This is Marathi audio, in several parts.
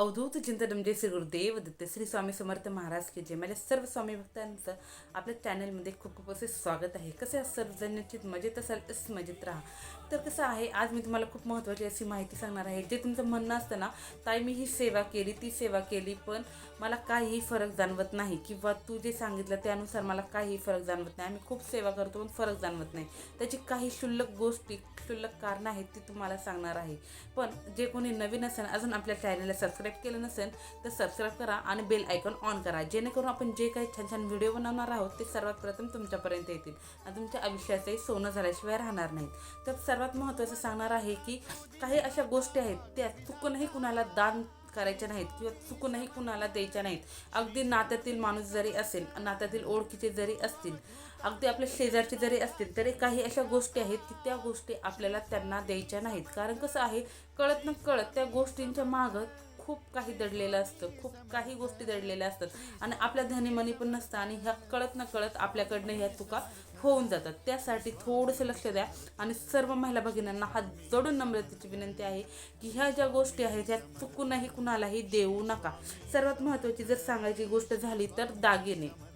अवधूत चिंतन जे श्री गुरुदेव दत्त श्री स्वामी समर्थ महाराज की जे माझ्या सर्व स्वामी भक्तांचं आपल्या चॅनलमध्ये खूप खूप असे स्वागत आहे. कसे सर्वजण? निश्चित मजेत असाल तस मजेत राहा. तर कसं आहे आज मी तुम्हाला खूप महत्त्वाची अशी माहिती सांगणार आहे. जे तुमचं म्हणणं असतं ना ताई मी ही सेवा केली ती सेवा केली पण मला काहीही फरक जाणवत नाही. किंवा तू जे सांगितलं त्यानुसार मला काहीही फरक जाणवत नाही. आम्ही खूप सेवा करतो पण फरक जाणवत नाही. त्याची काही क्षुल्लक गोष्टी क्षुल्लक कारणं आहेत ती तुम्हाला सांगणार आहे. पण जे कोणी नवीन असेल अजून आपल्या चॅनलला सबस्क्राईब केलं नसेल तर सबस्क्राईब करा आणि बेल आयकॉन ऑन करा. जेणेकरून आपण जे काही छान छान व्हिडिओ बनवणार आहोत ते सर्वात प्रथम तुमच्यापर्यंत येतील. आणि तुमच्या आयुष्याचंही सोनं झाल्याशिवाय राहणार नाहीत. तर सर्वात महत्त्वाचं सांगणार आहे की काही अशा गोष्टी आहेत त्या चुकूनही कुणाला दान करायच्या नाहीत किंवा चुकूनही कुणाला द्यायच्या नाहीत. अगदी नात्यातील माणूस जरी असेल नात्यातील ओळखीचे जरी असतील अगदी आपल्या शेजारचे जरी असतील तरी काही अशा गोष्टी आहेत की त्या गोष्टी आपल्याला त्यांना द्यायच्या नाहीत. कारण कसं आहे कळत न कळत त्या गोष्टींच्या मागं खूप काही दडलेलं असतं खूप काही गोष्टी दडलेल्या असतात. आणि आपल्या धनीमनी पण नसतं आणि ह्या कळत न कळत आपल्याकडनं ह्या चुका होऊन जातात. त्यासाठी थोडंसं लक्ष द्या. आणि सर्व महिला भगिनींना हात जोडून नम्रतेची विनंती आहे की ह्या ज्या गोष्टी आहेत ह्या चुकूनही कुणालाही देऊ नका. सर्वात महत्त्वाची जर सांगायची गोष्ट झाली तर दागिने.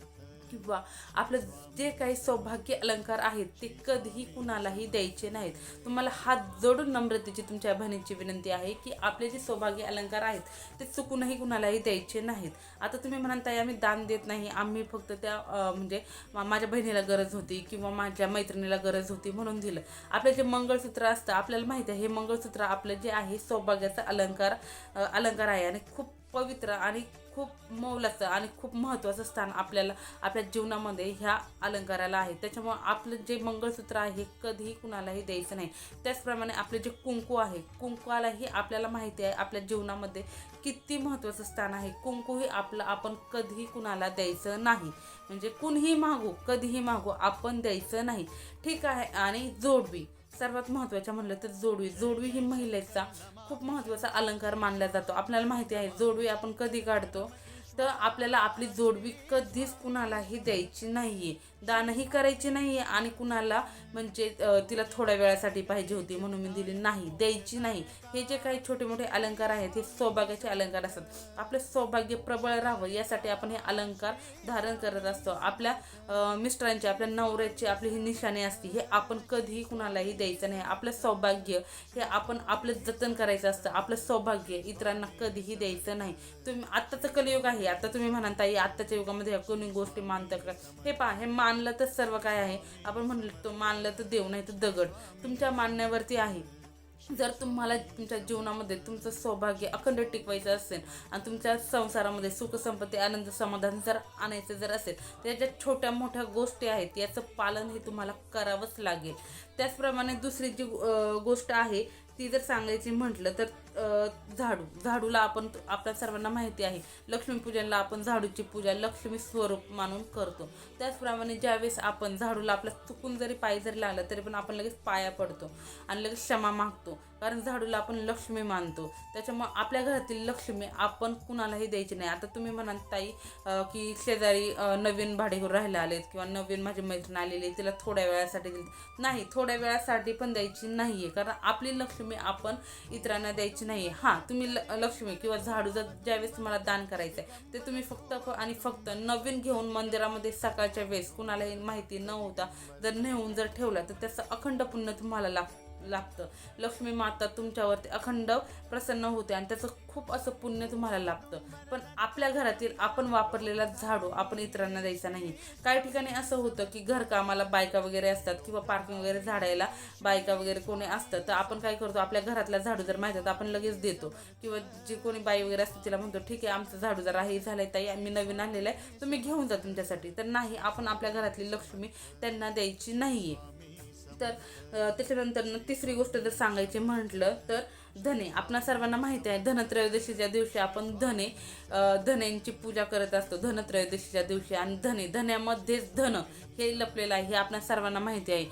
किंवा आपलं जे काही सौभाग्य अलंकार आहेत ते कधीही कुणालाही द्यायचे नाहीत. तुम्हाला हात जोडून नम्रतेची तुमच्या बहिणीची विनंती आहे की आपले जे सौभाग्य अलंकार आहेत ते चुकूनही कुणालाही द्यायचे नाहीत. आता तुम्ही म्हणताय आम्ही दान देत नाही आम्ही फक्त त्या म्हणजे माझ्या बहिणीला गरज होती किंवा माझ्या मैत्रिणीला गरज होती म्हणून दिलं. आपलं जे मंगळसूत्र असतं आपल्याला माहिती आहे हे मंगळसूत्र आपलं जे आहे सौभाग्याचा अलंकार अलंकार आहे आणि खूप पवित्र आणि खूप मौलाचं आणि खूप महत्त्वाचं स्थान आपल्याला आपल्या जीवनामध्ये ह्या अलंकाराला आहे. त्याच्यामुळं आपलं जे मंगळसूत्र आहे हे कधीही कुणालाही द्यायचं नाही. त्याचप्रमाणे आपले जे कुंकू आहे कुंकवालाही आपल्याला माहिती आहे आपल्या जीवनामध्ये किती महत्त्वाचं स्थान आहे. कुंकूही आपलं आपण कधीही कुणाला द्यायचं नाही. म्हणजे कुणीही मागू कधीही मागू आपण द्यायचं नाही. ठीक आहे आणि जोडवी. सर्वात महत्त्वाच्या म्हणलं तर जोडवी. जोडवी ही महिलेचा खूप महत्त्वाचा अलंकार मानला जातो. आपल्याला माहिती आहे जोडवी आपण कधी काढतो? तर आपल्याला आपली जोडवी कधीच कुणालाही द्यायची नाहीये. दानही करायची नाही आणि कुणाला म्हणजे तिला थोड्या वेळासाठी पाहिजे होती म्हणून मी दिली नाही द्यायची नाही. हे जे काही छोटे मोठे अलंकार आहेत हे सौभाग्याचे अलंकार असतात. आपलं सौभाग्य प्रबळ राहावं यासाठी आपण हे अलंकार धारण करत असतो. आपल्या मिस्टरांची आपल्या नवऱ्याची आपली ही निशाणी असते हे आपण कधीही कुणालाही द्यायचं नाही. आपलं सौभाग्य हे आपण आपलं जतन करायचं असतं. आपलं सौभाग्य इतरांना कधीही द्यायचं नाही. तुम्ही आत्ताचं कलियुग आहे. आता तुम्ही म्हणता आत्ताच्या युगामध्ये ह्या कोणी गोष्टी मानता का? हे पहा हे मान मानलं तर सर्व काय आहे. आपण म्हणलं तो मानलं तर देव नाही तर दगड. तुमच्या मानण्यावरती आहे. जर तुम्हाला तुमच्या जीवनामध्ये तुमचं सौभाग्य अखंड टिकवायचं असेल आणि तुमच्या संसारामध्ये सुखसंपत्ती आनंद समाधान जर आणायचं जर असेल तर ज्या छोट्या मोठ्या गोष्टी आहेत. याचं पालन हे तुम्हाला करावंच लागेल. त्याचप्रमाणे दुसरी जी गोष्ट आहे ती जर सांगायची म्हटलं तर झाडू. झाडूला आपण आपल्या सर्वांना माहिती आहे. लक्ष्मीपूजनला आपण झाडूची पूजा लक्ष्मी स्वरूप मानून करतो. त्याचप्रमाणे ज्यावेळेस आपण झाडूला आपला चुकून जरी पाय जरी लागला तरी पण आपण लगेच पाया पडतो आणि लगेच क्षमा मागतो. कारण झाडूला आपण लक्ष्मी मानतो. त्याच्यामुळं आपल्या घरातील लक्ष्मी आपण कुणालाही द्यायची नाही. आता तुम्ही म्हणाल ताई की शेजारी नवीन भाडेकरू राहायला आलेत किंवा नवीन माझी मैत्रीण आलेली आहे, तिला थोड्या वेळासाठी दिली नाही थोड्या वेळासाठी पण द्यायची नाही आहे कारण आपली लक्ष्मी आपण इतरांना द्यायची नाही आहे हां तुम्ही ल- लक्ष्मी किंवा झाडू जर ज्यावेळेस तुम्हाला दान करायचं आहे ते तुम्ही फक्त आणि फक्त नवीन घेऊन मंदिरामध्ये सकाळच्या वेळेस कुणालाही माहिती न होता जर नेऊन जर ठेवला तर त्याचं अखंड पुण्य तुम्हाला लागतं. लागतं. लक्ष्मी माता तुमच्यावरती अखंड प्रसन्न होते आणि त्याचं खूप असं पुण्य तुम्हाला लाभतं. पण आपल्या घरातील आपण वापरलेला झाडू आपण इतरांना द्यायचा नाही. काही ठिकाणी असं होतं की घरकामाला बायका वगैरे असतात किंवा पार्किंग वगैरे झाडायला बायका वगैरे कोणी असतं तर आपण काय करतो आपल्या घरातला झाडू जर माहिती तर आपण लगेच देतो. किंवा जी कोणी बाई वगैरे असते तिला म्हणतो ठीक आहे आमचं झाडू जर आहे झालंय ताई आम्ही नवीन आणलेलं आहे तुम्ही घेऊन जा तुमच्यासाठी. तर नाही आपण आपल्या घरातली लक्ष्मी त्यांना द्यायची नाही आहे तर त्याच्यानंतर तिसरी गोष्ट जर सांगायची म्हटलं तर धने. आपणा सर्वांना माहिती आहे धनत्रयोदशीच्या दिवशी आपण धने अ, धन्यांची पूजा करत असतो धनत्रयोदशीच्या दिवशी. आणि धने धन्यामध्येच धन हे लपलेलं आहे हे आपल्या सर्वांना माहिती आहे.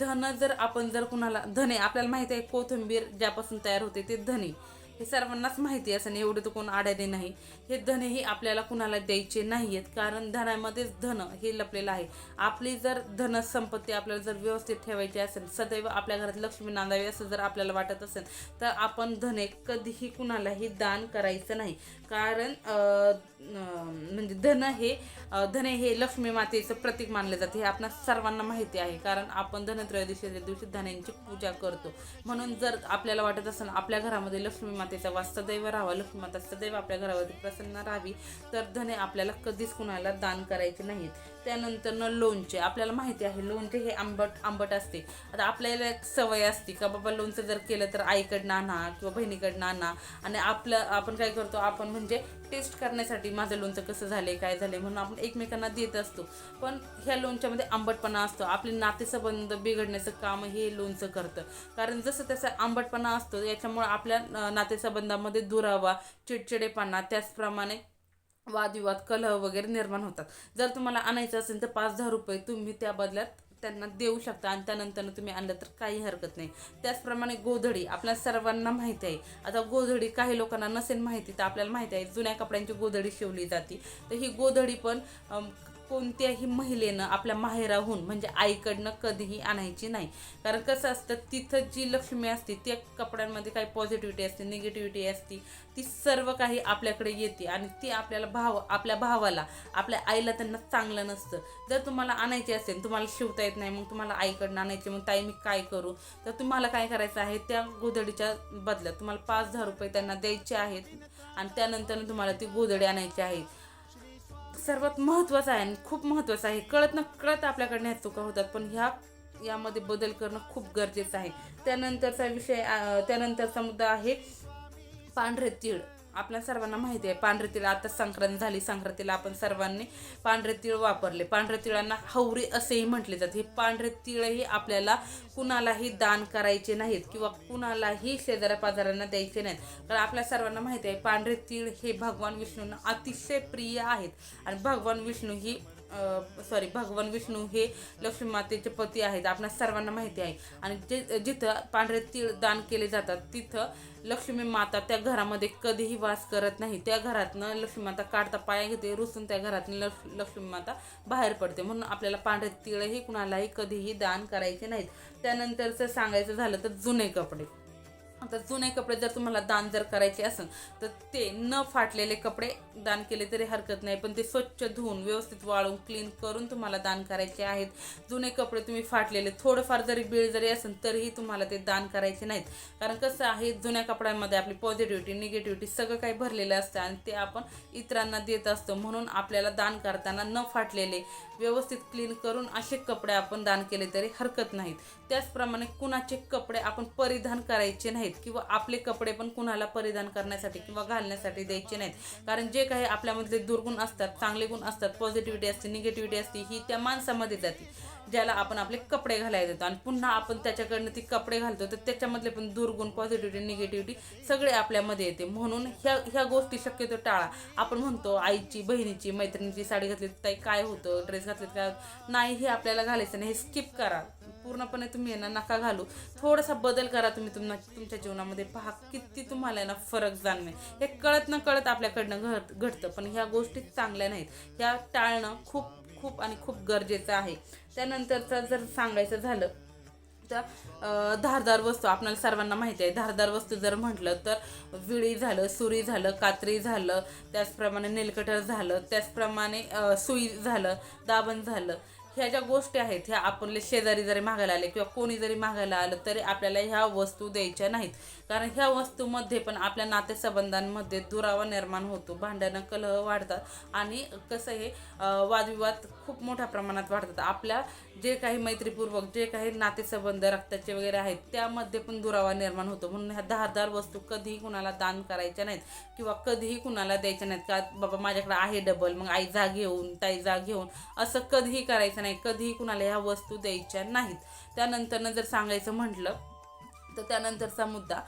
धन जर आपण जर कुणाला धने आपल्याला माहिती आहे कोथिंबीर ज्यापासून तयार होते ते धने. हे सर्वांनाच माहिती असं एवढं तर कोण आडाने नाही. हे धनही आपल्याला कुणाला द्यायचे नाही आहेत कारण धनामध्येच धन हे लपलेलं आहे. आपली जर धन संपत्ती आपल्याला जर व्यवस्थित ठेवायची असेल सदैव आपल्या घरात लक्ष्मी नांदावी असं जर आपल्याला वाटत असेल तर आपण धने कधीही कुणालाही दान करायचं नाही. कारण म्हणजे धन हे धने हे लक्ष्मी मातेचं प्रतीक मानले जाते हे आपणा सर्वांना माहिती आहे. कारण आपण धनत्रयोदशीच्या दिवशी धन्यांची पूजा करतो. म्हणून जर आपल्याला वाटत असेल आपल्या घरामध्ये लक्ष्मी मातेचा वास सदैव राहावा लक्ष्मी माता सदैव आपल्या घरावरती प्रसन्न राहावी तर धने आपल्याला कधीच कुणाला दान करायचे नाहीत. त्यानंतर लोणचे. आपल्याला माहिती आहे लोणचे हे आंबट आंबट असते. आता आपल्याला एक सवय असते का बाबा लोणचं जर केलं तर आईकडनं आणा किंवा बहिणीकडनं आणा. आणि आपलं आपण काय करतो आपण म्हणजे टेस्ट करण्यासाठी माझं लोणचं कसं झालंय काय झालंय म्हणून आपण एकमेकांना देत असतो. पण ह्या लोणच्यामध्ये आंबटपणा असतो. आपले नातेसंबंध बिघडण्याचं काम हे लोणचं करतं. कारण जसं त्याचा आंबटपणा असतो याच्यामुळे आपल्या नातेसंबंधामध्ये दुरावा चिडचिडेपणा त्याचप्रमाणे वादविवाद कलह वगैरे निर्माण होतात. जर तुम्हाला आणायचं असेल तर पाच दहा रुपये तुम्ही त्या बदल्यात त्यांना देऊ शकता आणि त्यानंतर तुम्ही आणलं तर काही हरकत नाही. त्याचप्रमाणे गोधडी आपल्या सर्वांना माहिती आहे. आता गोधडी काही लोकांना नसेल माहिती तर आपल्याला माहिती आहे जुन्या कपड्यांची गोधडी शिवली जाते. तर ही गोधडी पण कोणत्याही महिलेनं आपल्या माहेराहून म्हणजे आईकडनं कधीही आणायची नाही. कारण कसं असतं तिथं जी लक्ष्मी असते त्या कपड्यांमध्ये काही पॉझिटिव्हिटी असते निगेटिव्हिटी असते ती सर्व काही आपल्याकडे येते आणि ती आपल्याला भाव आपल्या भावाला आपल्या आईला त्यांना चांगलं नसतं. जर तुम्हाला आणायची असेल तुम्हाला शिवता येत नाही मग तुम्हाला आईकडनं आणायची मग ताई मी काय करू? तर तुम्हाला काय करायचं आहे त्या गोधडीच्या बदल्यात तुम्हाला पाच दहा रुपये त्यांना द्यायचे आहेत आणि त्यानंतर तुम्हाला ती गोधडी आणायची आहे. सर्वात महत्त्वाचं आहे आणि खूप महत्त्वाचं आहे. कळत न कळत आपल्याकडनं ह्या चुका होतात पण ह्या यामध्ये बदल करणं खूप गरजेचं आहे. त्यानंतरचा विषय त्यानंतरचा मुद्दा आहे पांढरे तीळ. आपल्या सर्वांना माहिती आहे पांढरे तिळ आता संक्रांत झाली संक्रांतीला आपण सर्वांनी पांढरे तीळ वापरले. पांढरे तिळांना हवरी असेही म्हटले जाते. हे पांढरे तिळही आपल्याला कुणालाही दान करायचे नाहीत किंवा कुणालाही शेजाऱ्या पाजाऱ्यांना द्यायचे नाहीत. कारण आपल्या सर्वांना माहिती आहे पांढरे तीळ हे भगवान विष्णूंना अतिशय प्रिय आहेत. आणि भगवान विष्णू ही सॉरी भगवान विष्णू हे लक्ष्मी मातेचे पती आहेत आपल्या सर्वांना माहिती आहे. आणि जे जिथं पांढरे तीळ दान केले जातात तिथं लक्ष्मी माता त्या घरामध्ये कधीही वास करत नाही. त्या घरातनं लक्ष्मी माता काढता पाया घेते रुसून त्या घरातनं लक्ष लक्ष्मी माता बाहेर पडते. म्हणून आपल्याला पांढरे तिळही कुणालाही कधीही दान करायचे नाहीत. त्यानंतरचं सांगायचं झालं तर जुने कपडे. आता जुने कपडे जर तुम्हाला दान जर करायचे असेल तर ते न फाटलेले कपडे दान केले तरी हरकत नाही. पण ते स्वच्छ धुवून व्यवस्थित वाळून क्लीन करून तुम्हाला दान करायचे आहेत. जुने कपडे तुम्ही फाटलेले थोडंफार जरी बिळ जरी असेल तरीही तुम्हाला ते दान करायचे नाहीत. कारण कसं आहे जुन्या कपड्यांमध्ये आपली पॉझिटिव्हिटी निगेटिव्हिटी सगळं काही भरलेलं असतं आणि ते आपण इतरांना देत असतो. म्हणून आपल्याला दान करताना न फाटलेले व्यवस्थित क्लीन करून असे कपडे आपण दान केले तरी हरकत नाहीत. त्याचप्रमाणे कुणाचे कपडे आपण परिधान करायचे नाहीत. किंवा आपले कपडे पण कुणाला परिधान करण्यासाठी किंवा घालण्यासाठी द्यायचे नाहीत. कारण जे काही आपल्यामधले दुर्गुण असतात चांगले गुण असतात पॉझिटिव्हिटी असते निगेटिव्हिटी असते ही त्या माणसामध्ये जाते. ज्याला आपण आपले कपडे घालायला देतो आणि पुन्हा आपण त्याच्याकडनं ती कपडे घालतो तर त्याच्यामधले पण दुर्गुण पॉझिटिव्हिटी निगेटिव्हिटी सगळे आपल्यामध्ये येते. म्हणून ह्या ह्या गोष्टी शक्यतो टाळा. आपण म्हणतो आईची बहिणीची मैत्रिणीची साडी घातली तर ताई काय होतं ड्रेस घातले काय नाही हे आपल्याला घालायचं नाही हे स्किप करा. पूर्णपणे तुम्ही आहे नका घालू. थोडासा बदल करा तुम्ही तुम तुमच्या जीवनामध्ये. पहा किती तुम्हाला आहे ना फरक जाणवे हे कळत न कळत आपल्याकडनं घट घडतं पण ह्या गोष्टी चांगल्या नाहीत. ह्या टाळणं खूप खूप आणि खूप गरजेचं आहे. त्यानंतरचं जर सांगायचं झालं तर धारदार वस्तू आपल्याला सर्वांना माहिती आहे. धारदार वस्तू जर म्हटलं तर विळी झालं सुरी झालं कात्री झालं त्याचप्रमाणे नेलकटर झालं त्याचप्रमाणे सुई झालं दाबण झालं. ह्या ज्या गोष्टी आहेत ह्या आपले शेजारी जरी मागायला आले किंवा कोणी जरी मागायला आलं तरी आपल्याला ह्या वस्तू द्यायच्या नाहीत. कारण ह्या वस्तूमध्ये पण आपल्या नातेसंबंधांमध्ये दुरावा निर्माण होतो. भांडणं कलह वाढतात. आणि कसं हे वादविवाद खूप मोठ्या प्रमाणात वाढतात. आपल्या जे काही मैत्रीपूर्वक जे काही नातेसंबंध रक्ताचे वगैरे आहेत त्यामध्ये पण दुरावा निर्माण होतो. म्हणून ह्या धारदार वस्तू कधीही कुणाला दान करायच्या नाहीत किंवा कधीही कुणाला द्यायच्या नाहीत. का बाबा माझ्याकडे आहे डबल मग आई जा घेऊन ताई जा घेऊन असं कधीही करायचं नाही. कधीही कुणाला ह्या वस्तू द्यायच्या नाहीत. त्यानंतरनं जर सांगायचं म्हटलं तर त्यानंतरचा मुद्दा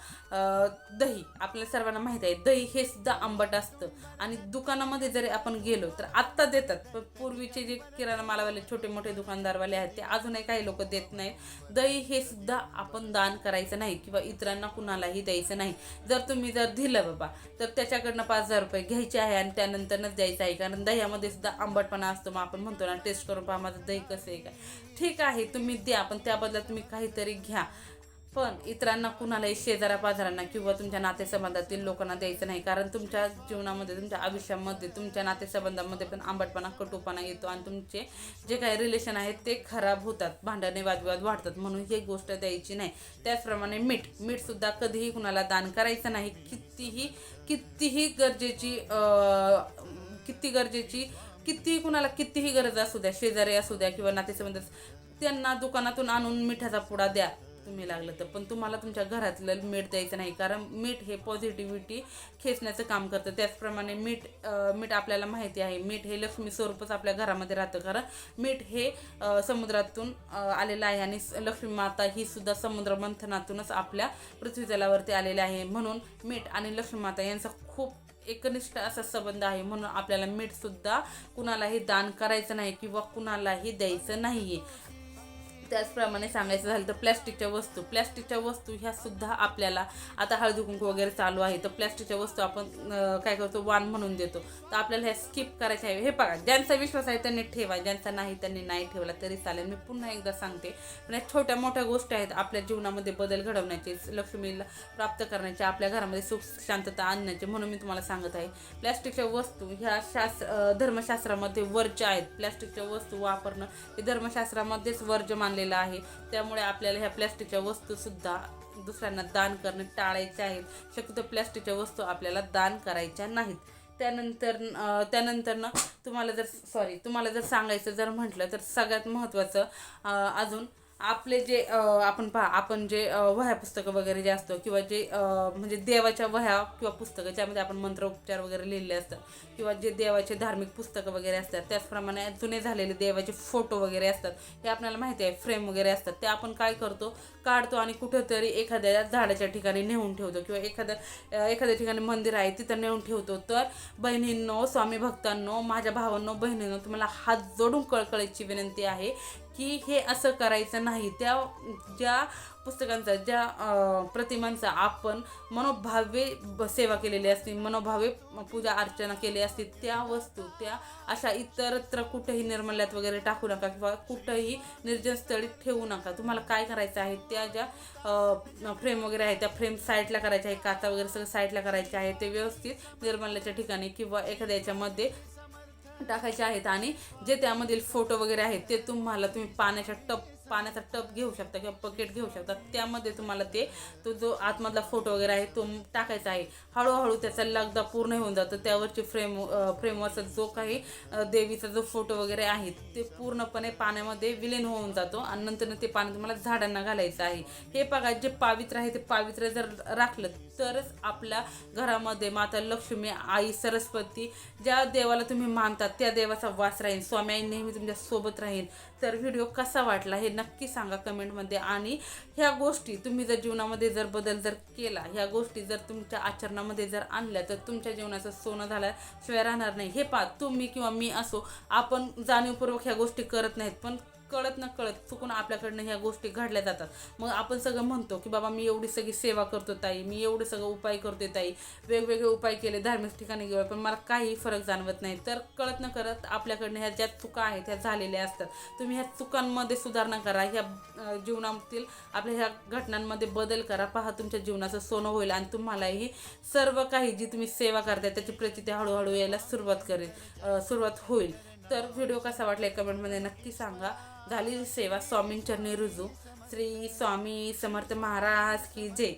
दही. आपल्या सर्वांना माहीत आहे दही हे सुद्धा आंबट असतं. आणि दुकानामध्ये जरी आपण गेलो तर आत्ता देतात. पण पूर्वीचे जे किराणा मालावाले छोटे मोठे दुकानदारवाले आहेत ते अजूनही काही लोक देत नाहीत दही हे सुद्धा आपण दान करायचं नाही किंवा इतरांना कुणालाही द्यायचं नाही. जर तुम्ही जर दिलं बाबा तर त्याच्याकडनं पाच हजार रुपये घ्यायचे आहे आणि त्यानंतरच द्यायचं आहे. कारण दह्यामध्ये सुद्धा आंबटपणा असतो. मग आपण म्हणतो ना टेस्ट करून पहा माझं दही कसं आहे काय? ठीक आहे तुम्ही द्या पण त्याबद्दल तुम्ही काहीतरी घ्या. पण इतरांना कुणालाही शेजारा पाजारांना किंवा तुमच्या नातेसंबंधातील लोकांना द्यायचं नाही. कारण तुमच्या जीवनामध्ये तुमच्या आयुष्यामध्ये तुमच्या नातेसंबंधामध्ये पण आंबटपणा कटूपणा येतो आणि तुमचे जे काही रिलेशन आहेत ते खराब होतात. भांडणे वादविवाद वाढतात. म्हणून ही गोष्ट द्यायची नाही. त्याचप्रमाणे मीठ. मीठसुद्धा कधीही कुणाला दान करायचं नाही. कितीही कितीही गरजेची किती गरजेची कितीही कुणाला कितीही गरज असू द्या शेजारी असू द्या किंवा नातेसंबंध त्यांना दुकानातून आणून मिठाचा पुडा द्या. तुम्ही लागलं तर. पण तुम्हाला तुमच्या घरातलं मीठ द्यायचं नाही कारण मीठ हे पॉझिटिव्हिटी खेचण्याचं काम करतं. त्याचप्रमाणे मीठ मीठ आपल्याला माहिती आहे. मीठ हे लक्ष्मी स्वरूपच आपल्या घरामध्ये राहतं. कारण मीठ हे समुद्रातून आलेलं आहे आणि लक्ष्मी माता ही सुद्धा समुद्र मंथनातूनच आपल्या पृथ्वीतलावरती आलेले आहे. म्हणून मीठ आणि लक्ष्मी माता यांचा खूप एकनिष्ठ असा संबंध आहे. म्हणून आपल्याला मीठसुद्धा कुणालाही दान करायचं नाही किंवा कुणालाही द्यायचं नाही आहे त्याचप्रमाणे सांगायचं झालं तर प्लॅस्टिकच्या वस्तू प्लॅस्टिकच्या वस्तू ह्या सुद्धा आपल्याला आता हळदी कुंकू वगैरे चालू आहे तर प्लॅस्टिकच्या वस्तू आपण काय करतो वाण म्हणून देतो. तर आपल्याला ह्या स्किप करायच्या आहे. हे बघा ज्यांचा विश्वास आहे त्यांनी ठेवा ज्यांचा नाही त्यांनी नाही ठेवला तरी चालेल. मी पुन्हा एकदा सांगते. पण या छोट्या मोठ्या गोष्टी आहेत आपल्या जीवनामध्ये बदल घडवण्याचे लक्ष्मीला प्राप्त करण्याचे आपल्या घरामध्ये सुख शांतता आणण्याचे म्हणून मी तुम्हाला सांगत आहे. प्लॅस्टिकच्या वस्तू ह्या शास्त्र धर्मशास्त्रामध्ये वर्ज्य आहेत. प्लॅस्टिकच्या वस्तू वापरणं हे धर्मशास्त्रामध्येच वर्ज्य मानलेलं आहे. त्यामुळे आपल्याला ह्या प्लॅस्टिकच्या वस्तूसुद्धा दुसऱ्यांना दान करणे टाळायचे आहेत. शक्यतो प्लॅस्टिकच्या वस्तू आपल्याला दान करायच्या नाहीत. त्यानंतर त्यानंतर ना तुम्हाला जर सॉरी तुम्हाला जर सांगायचं जर म्हटलं तर सगळ्यात महत्त्वाचं अजून आपले जे आपण पहा आपण जे वह्या पुस्तकं वगैरे जे असतो किंवा जे म्हणजे देवाच्या वह्या किंवा पुस्तकं ज्यामध्ये आपण मंत्रोपचार वगैरे लिहिलेले असतात किंवा जे देवाचे धार्मिक पुस्तकं वगैरे असतात त्याचप्रमाणे जुने झालेले देवाचे फोटो वगैरे असतात हे आपल्याला माहिती आहे फ्रेम वगैरे असतात. ते आपण काय करतो काढतो आणि कुठेतरी एखाद्या झाडाच्या ठिकाणी नेऊन ठेवतो किंवा एखाद्या एखाद्या ठिकाणी मंदिर आहे तिथं नेऊन ठेवतो. तर बहिणींनो स्वामी भक्तांनो माझ्या भावांनो बहिणींनो तुम्हाला हात जोडून कळकळीची विनंती आहे की हे असं करायचं नाही. त्या ज्या पुस्तकांचा ज्या प्रतिमांचा आपण मनोभावे सेवा केलेली असते मनोभावे पूजा अर्चना केली असते त्या वस्तू त्या अशा इतरत्र कुठेही निर्मल्यात वगैरे टाकू नका किंवा कुठंही निर्जन स्थळी ठेवू नका. तुम्हाला काय करायचं आहे? त्या ज्या फ्रेम वगैरे आहे त्या फ्रेम साईडला करायच्या आहे काचा वगैरे सगळं साईडला करायचे आहे ते व्यवस्थित निर्मल्याच्या ठिकाणी किंवा एखाद्या याच्यामध्ये टाकायचे आहेत आणि जे त्यामधील फोटो वगैरे आहेत ते तुम्हाला तुम्ही पाण्याच्या टप पाण्याचा टप घेऊ शकता किंवा बकेट घेऊ शकता. त्यामध्ये तुम्हाला ते तो जो आतमधला फोटो वगैरे आहे तो टाकायचा आहे. हळूहळू त्याचा लगदा पूर्ण होऊन जातो. त्यावरची फ्रेम फ्रेमवरचा जो काही देवीचा जो फोटो वगैरे आहे ते पूर्णपणे पाण्यामध्ये विलीन होऊन जातो आणि नंतर ते पाणी तुम्हाला झाडांना घालायचं आहे. हे बघा जे पावित्र आहे ते पावित्र जर राखलं तरच आपल्या घरामध्ये माता लक्ष्मी आई सरस्वती ज्या देवाला तुम्ही मानतात त्या देवाचा वास राहील स्वामी आई नेहमी तुमच्यासोबत राहील तर व्हिडिओ कसा वाटला हे नक्की सांगा कमेंटमध्ये. आणि ह्या गोष्टी तुम्ही जर जीवनामध्ये जर बदल जर केला ह्या गोष्टी जर तुमच्या आचरणामध्ये जर आणल्या तर तुमच्या जीवनाचं सोनं झाल्याशिवाय राहणार नाही. हे पा तुम्ही किंवा मी असो आपण जाणीवपूर्वक ह्या गोष्टी करत नाहीत. पण कळत न कळत चुकून आपल्याकडनं ह्या गोष्टी घडल्या जातात. मग आपण सगळं म्हणतो की बाबा मी एवढी सगळी सेवा करतो ताई मी एवढे सगळं उपाय करते ताई वेगवेगळे उपाय केले धार्मिक ठिकाणी गेलो पण मला काही फरक जाणवत नाही. तर कळत न करत आपल्याकडनं ह्या ज्या चुका आहेत ह्या झालेल्या असतात तुम्ही ह्या चुकांमध्ये सुधारणा करा. ह्या जीवनातील आपल्या ह्या घटनांमध्ये बदल करा. पहा तुमच्या जीवनाचं सोनं होईल आणि तुम्हालाही सर्व काही जी तुम्ही सेवा करताय त्याची प्रचिती हळूहळू यायला सुरुवात करेल सुरुवात होईल. तर व्हिडिओ कसा वाटला कमेंटमध्ये नक्की सांगा. झाली सेवा स्वामींचरणी रुजू. श्री स्वामी समर्थ महाराज की जय.